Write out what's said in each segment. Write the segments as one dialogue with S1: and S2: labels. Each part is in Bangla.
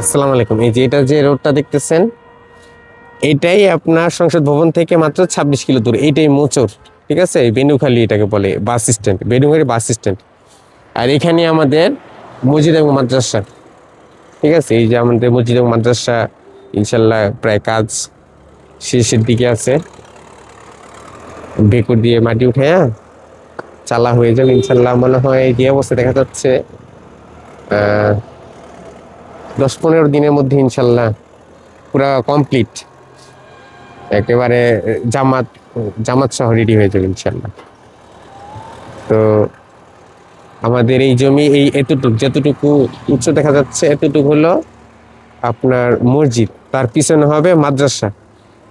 S1: আসসালামু আলাইকুম। এই যে এটা যে রোডটা দেখতেছেন, এটাই আপনার সংসদ ভবন থেকে মাত্র ছাব্বিশ কিলো দূর। এইটাই মোচর, ঠিক আছে? বেনুখালী এটাকে বলে, বাস স্ট্যান্ড, বেনুখালী বাস স্ট্যান্ড। আর এখানে আমাদের মসজিদ এবং মাদ্রাসা, ঠিক আছে? এই যে আমাদের মসজিদ এবং মাদ্রাসা, ইনশাল্লাহ প্রায় কাজ শেষের দিকে আছে। বেকুর দিয়ে মাটি উঠে চালা হয়ে যাবে, ইনশাল্লাহ মনে হয় যে অবস্থা দেখা যাচ্ছে। দশ পনেরো দিনের মধ্যে ইনশাল্লাহ পুরা কমপ্লিট একেবারে জামাত জামাত সহ রেডি হয়ে যাবে ইনশাল্লাহ। তো আমাদের এই জমি, এই এতটুক, যতটুকু উচ্চ দেখা যাচ্ছে, এতটুকু হলো আপনার মসজিদ। তার পিছনে হবে মাদ্রাসা।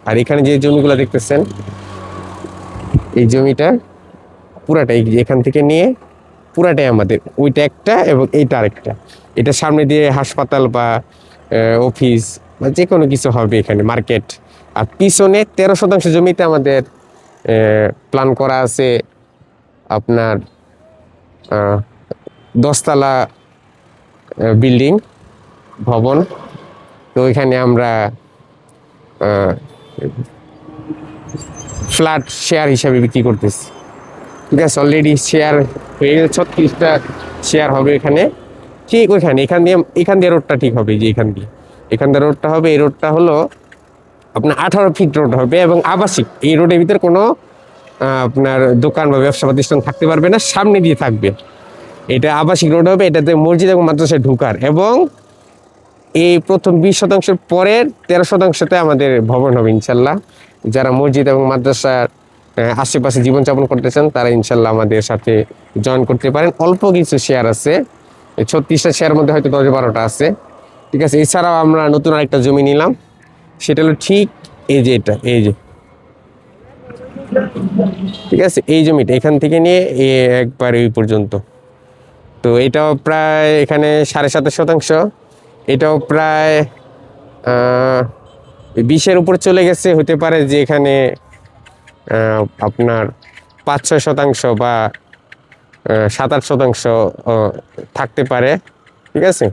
S1: আর এখানে যে জমিগুলো দেখতেছেন, এই জমিটা পুরাটাই এখান থেকে নিয়ে পুরাটাই আমাদের। ওইটা একটা এবং এইটা আরেকটা। এটা সামনে দিয়ে হাসপাতাল বা অফিস বা যে কোনো কিছু হবে এখানে, মার্কেট। আর পিছনে তেরো শতাংশ জমিতে আমাদের প্ল্যান করা আছে আপনার দশতলা বিল্ডিং, ভবন। তো ওইখানে আমরা ফ্ল্যাট শেয়ার হিসাবে বিক্রি করতেছি। আছে অলরেডি শেয়ার হয়ে গেছে, ছত্রিশটা শেয়ার হবে এখানে। ঠিক ওইখানে, এখান দিয়ে এখান দিয়ে রোডটা ঠিক হবে, যে এখান দিয়ে। এখান দিয়ে রোডটা হবে, এই রোডটা হলো আপনার আঠারো ফিট রোড হবে এবং আবাসিক। এই রোডের ভিতরে কোনো আপনার দোকান বা ব্যবসা প্রতিষ্ঠান থাকতে পারবে না, সামনে দিয়ে থাকবে। এটা আবাসিক রোড হবে, এটাতে মসজিদ এবং মাদ্রাসায় ঢুকার এবং এই প্রথম বিশ শতাংশের পরের তেরো শতাংশতে আমাদের ভবন হবে ইনশাল্লাহ। যারা মসজিদ এবং মাদ্রাসার আশেপাশে জীবনযাপন করতে চান, তারা ইনশাল্লাহ আমাদের সাথে জয়েন করতে পারেন। অল্প কিছু শেয়ার আছে। ছত্রিশটা শেয়ার মধ্যে হয়তো দশ বারোটা আছে। ঠিক আছে, এছাড়াও আমরা নতুন আরেকটা জমি নিলাম। সেটা হলো ঠিক এই যে এটা, এই যে। ঠিক আছে, এই জমিটা এখান থেকে নিয়ে একবার এই পর্যন্ত। তো এটাও প্রায় এখানে সাড়ে সাতাশ শতাংশ। এটাও প্রায় বিশের উপর চলে গেছে। হতে পারে যে এখানে আপনার পাঁচ, ছয় শতাংশ বা সাত, আট শতাংশ থাকতে পারে, ঠিক আছে?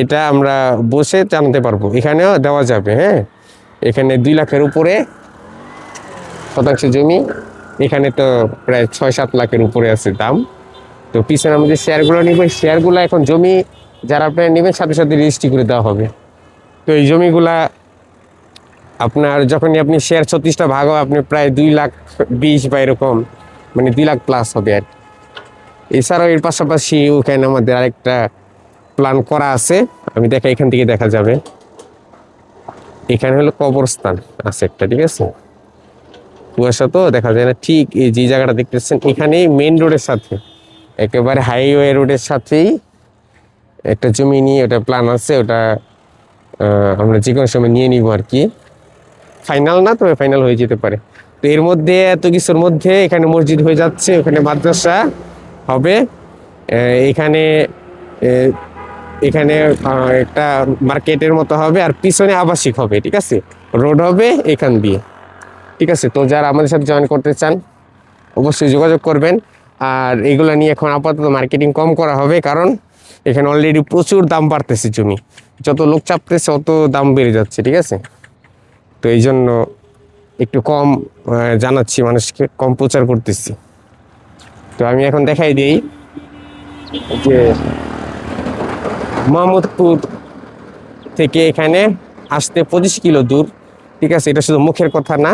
S1: এটা আমরা বসে জানতে পারব। এখানেও দেওয়া যাবে হ্যাঁ? এখানে দুই লাখের উপরে শতাংশ জমি, এখানে তো প্রায় ছয়, সাত লাখের উপরে আছে দাম। তো পিছনে আমরা যে শেয়ারগুলো নিব শেয়ারগুলো এখন জমি, যারা আপনারা নেবেন, সাথে সাথে রেজিস্ট্রি করে দেওয়া হবে। তো এই জমিগুলা আপনার যখনই আপনি শেয়ার ছত্রিশটা ভাগ হবে আপনি প্রায় দুই লাখ বিশ বা এরকম মানে দুই লাখ প্লাস হবে আর। এছাড়াও এর পাশাপাশি ওখানে আমাদের আরেকটা প্ল্যান করা আছে, আমি দেখা এখান থেকে দেখা যাবে। এখানে হলো কবরস্থান আছে একটা, ঠিক আছে? কুয়াশা তো, দেখা যায় না, ঠিক এই যে জায়গাটা দেখতেছেন, এখানেই মেন রোডের সাথে, একেবারে হাইওয়ে রোডের সাথেই একটা জমি নিয়ে ওটা প্ল্যান আছে, ওটা আমরা যে কোনো সময় নিয়ে নিব আর কি। ফাইনাল না, তবে ফাইনাল হয়ে যেতে পারে। তো এর মধ্যে এত কিছুর মধ্যে এখানে মসজিদ হয়ে যাচ্ছে, ওখানে মাদ্রাসা হবে। এখানে এখানে একটা মার্কেটের মতো হবে, আর পিছনে আবাসিক হবে, ঠিক আছে? রোড হবে এখান দিয়ে, ঠিক আছে? তো যারা আমাদের সাথে জয়েন করতে চান, অবশ্যই যোগাযোগ করবেন। আর এগুলো নিয়ে এখন আপাতত মার্কেটিং কম করা হবে, কারণ এখানে অলরেডি প্রচুর দাম বাড়তেছে জমি। যত লোক চাপতেছে, অত দাম বেড়ে যাচ্ছে, ঠিক আছে? তো এই জন্য একটু কম জানাচ্ছি, মানুষকে কম প্রচার করতেছি। তো আমি এখন দেখাই দিই যে মোহাম্মদপুর থেকে এখানে আসতে পঁচিশ কিলো দূর, ঠিক আছে? এটা শুধু মুখের কথা না,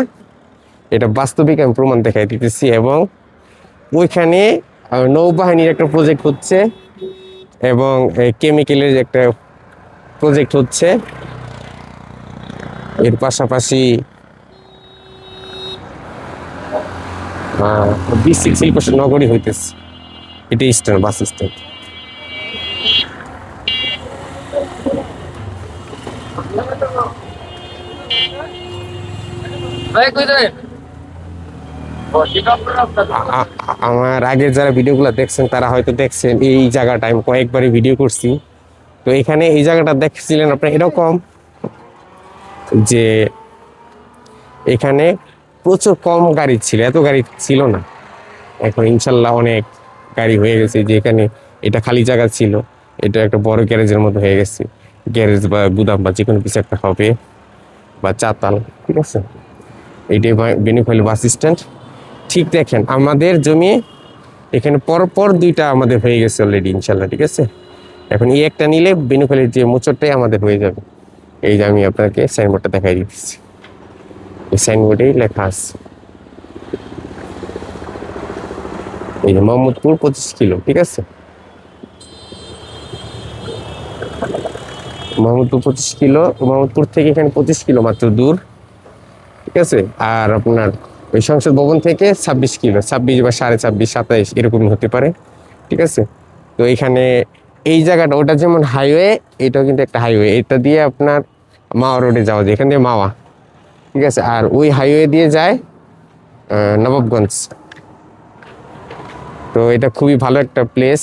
S1: এটা বাস্তবিক আমি প্রমাণ দেখাই দিতেছি এবং ওইখানে নৌবাহিনীর একটা প্রজেক্ট হচ্ছে এবং কেমিক্যালের একটা প্রজেক্ট হচ্ছে। এর পাশাপাশি শিল্প নগরী হইতেছে। এটা স্ট্যান্ড বাস স্ট্যান্ড আমার আগে যারা ভিডিওগুলো দেখছেন তারা হয়তো দেখছেন এই জায়গাটা আমি কয়েকবারই ভিডিও করছি। তো এখানে এই জায়গাটা দেখছিলেন আপনার এরকম যে এখানে প্রচুর কম গাড়ি ছিল, এত গাড়ি ছিল না। এখন ইনশাল্লাহ অনেক গাড়ি হয়ে গেছে যে এখানে এটা খালি জায়গা ছিল, এটা একটা বড় গ্যারেজের মতো হয়ে গেছে। গ্যারেজ বা গুদাম বা যে কোনো কিছু একটা হবে বা চাতাল, ঠিক আছে? এইটাই বেনিফাইল বাস স্ট্যান্ড। ঠিক দেখেন, আমাদের জমি এখানে পরপর দুইটা আমাদের হয়ে গেছে অলরেডি ইনশাল্লাহ, ঠিক আছে? এখন এই একটা নিলে বেনিফাইলের যে মোচরটাই আমাদের হয়ে যাবে। এই যে আমি আপনাকে সাইনবোর্ডটা দেখাই দিচ্ছি এই সাইনবোর্ডেই লেখা আছে। এই যে মোহাম্মদপুর পঁচিশ কিলো, ঠিক আছে? মোহাম্মদপুর পঁচিশ কিলো, মোহাম্মদপুর থেকে এখানে পঁচিশ কিলো মাত্র দূর, ঠিক আছে? আর আপনার ওই সংসদ ভবন থেকে ছাব্বিশ কিলো, ছাব্বিশ বা সাড়ে ছাব্বিশ, সাতাইশ এরকম হতে পারে, ঠিক আছে? তো এখানে এই জায়গাটা, ওটা যেমন হাইওয়ে এটাও কিন্তু একটা হাইওয়ে এটা দিয়ে আপনার মাওয়া রোডে যাওয়া যায়, এখান দিয়ে মাওয়া। ঠিক আছে? আর ওই হাইওয়ে দিয়ে যায় নবাবগঞ্জ। তো এটা খুবই ভালো একটা প্লেস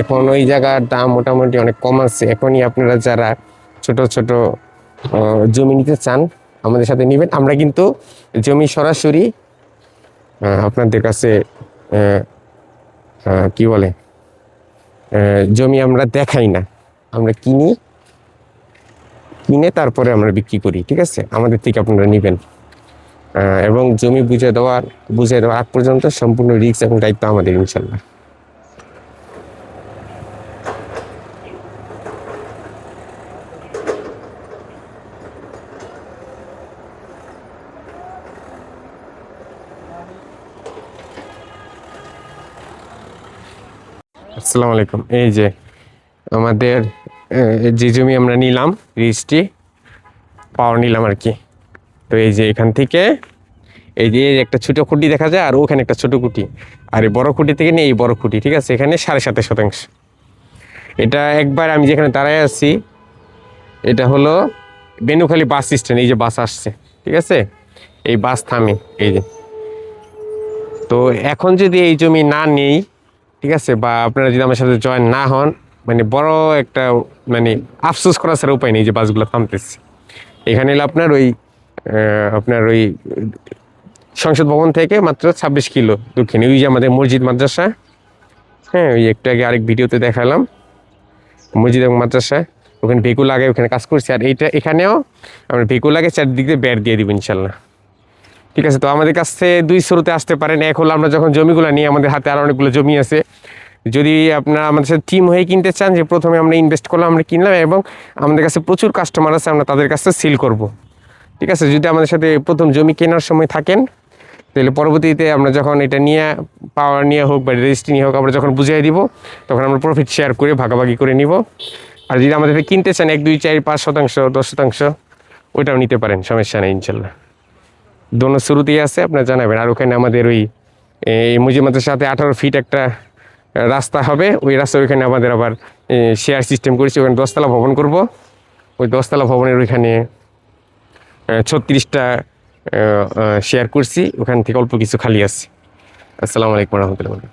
S1: এখন ওই জায়গার দাম মোটামুটি অনেক কম আছে। এখনই আপনারা যারা ছোট ছোট জমি নিতে চান, আমাদের সাথে নেবেন। আমরা কিন্তু জমি সরাসরি আপনাদের কাছে কি বলে? জমি আমরা দেখাই না। আমরা কিনি, কিনে তারপরে আমরা বিক্রি করি, ঠিক আছে? আমাদের থেকে আপনারা নেবেন। এবং জমি বুঝে দেওয়ার বুঝে দেওয়ার আগ পর্যন্ত সম্পূর্ণ রিক্স এবং দায়িত্ব আমাদের ইনশাল্লাহ আসসালামু আলাইকুম। এই যে আমাদের যে জমি আমরা নিলাম রিজটি পাওয়ার নিলাম আর কি। তো এই যে এখান থেকে, এই যে একটা ছোটো খুঁটি দেখা যায় আর ওখানে একটা ছোটো খুঁটি। আর এই বড় খুঁটি থেকে নিয়ে এই বড় খুঁটি, ঠিক আছে? এখানে সাড়ে সাতাশ শতাংশ। এটা একবার আমি যেখানে দাঁড়ায় আছি, এটা হলো বেনুখালি বাস স্ট্যান্ড, এই যে বাস আসছে, ঠিক আছে? এই বাস থামে, এই যে। তো এখন যদি এই জমি না নেই ঠিক আছে? বা আপনারা যদি আমার সাথে জয়েন না হন মানে বড় একটা মানে আফসোস করা ছাড়া উপায় নেই যে বাসগুলো থামতেছে। এখানে এলে আপনার ওই আপনার ওই সংসদ ভবন থেকে মাত্র ছাব্বিশ কিলো দক্ষিণে। ওই যে আমাদের মসজিদ মাদ্রাসা হ্যাঁ ওই একটু আগে আরেক ভিডিওতে দেখালাম। মসজিদ এবং মাদ্রাসা, ওখানে ভেকু লাগে ওখানে কাজ করছি। আর এইটা এখানেও আমরা ভেকু লাগে চারদিক দিয়ে ব্যাট দিয়ে দিব ইনশাল্লাহ। ঠিক আছে, তো আমাদের কাছ দুই শুরুতে আসতে পারেন। এক হলো আমরা যখন জমিগুলো নিই, আমাদের হাতে আরও অনেকগুলো জমি আছে। যদি আপনারা আমাদের সাথে টিম হয়ে কিনতে চান, যে প্রথমে আমরা ইনভেস্ট করলাম, আমরা কিনলাম এবং আমাদের কাছে প্রচুর কাস্টমার আছে, আমরা তাদের কাছে সিল করব। ঠিক আছে, যদি আমাদের সাথে প্রথম জমি কেনার সময় থাকেন, তাহলে পরবর্তীতে আমরা যখন এটা নিয়ে পাওয়ার নিয়ে হোক বা রেজিস্ট্রি নিয়ে হোক, আমরা যখন বুঝিয়ে দিব, তখন আমরা প্রফিট শেয়ার করে ভাগাভাগি করে নিব। আর যদি আমাদের কিনতে চান, এক, দুই, চার, পাঁচ শতাংশ, দশ শতাংশ, ওইটাও নিতে পারেন, সমস্যা নেই, ইনশাল্লাহ। দোনো শুরুতেই আছে, আপনার জানাবেন। আর ওখানে আমাদের ওই, এই মুজিমাতের সাথে আঠারো ফিট একটা রাস্তা হবে। ওই রাস্তা ওইখানে আমাদের আবার শেয়ার সিস্টেম করেছি। ওখানে দশতলা ভবন করব। ওই দশতলা ভবনের ওইখানে ছত্রিশটা শেয়ার করছি। ওখান থেকে অল্প কিছু খালি আছে। আসসালামু আলাইকুম রহমতুল্লাহ